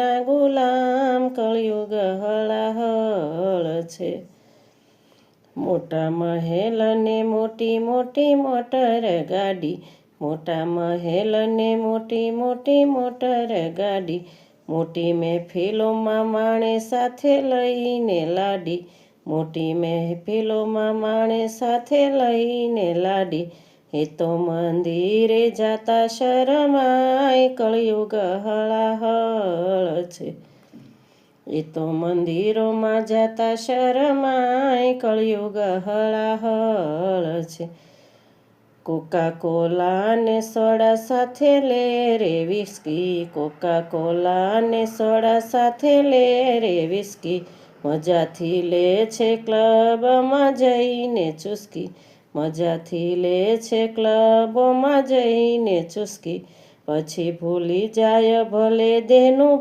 એના ગુલામ કળિયુગ હળાહળ છે. મોટા મહેલ ને મોટી મોટી મોટર ગાડી, મોટા મહેલ ને મોટી મોટી મોટર ગાડી, મોટી મહેફિલોમાં માણે સાથે લઈને લાડી, મોટી મહેફિલોમાં માણે સાથે લઈને લાડી. એ તો મંદિરે જાતા શરમાય કળિયુગ હળાહળ. છે. એ તો મંદિરોમાં જતા શરમાય, કળિયુગ હળાહળ છે. કોકા કોલા ને સોડા સાથે લે રે વિસ્કી કોકા કોલા ને સોડા સાથે લે રે વિસ્કી. મજાથી લે છે ક્લબમાં જઈને ચુસ્કી. મજાથી લે છે ક્લબોમાં જઈને ચુસ્કી. પછી ભૂલી જાય ભલે દેનું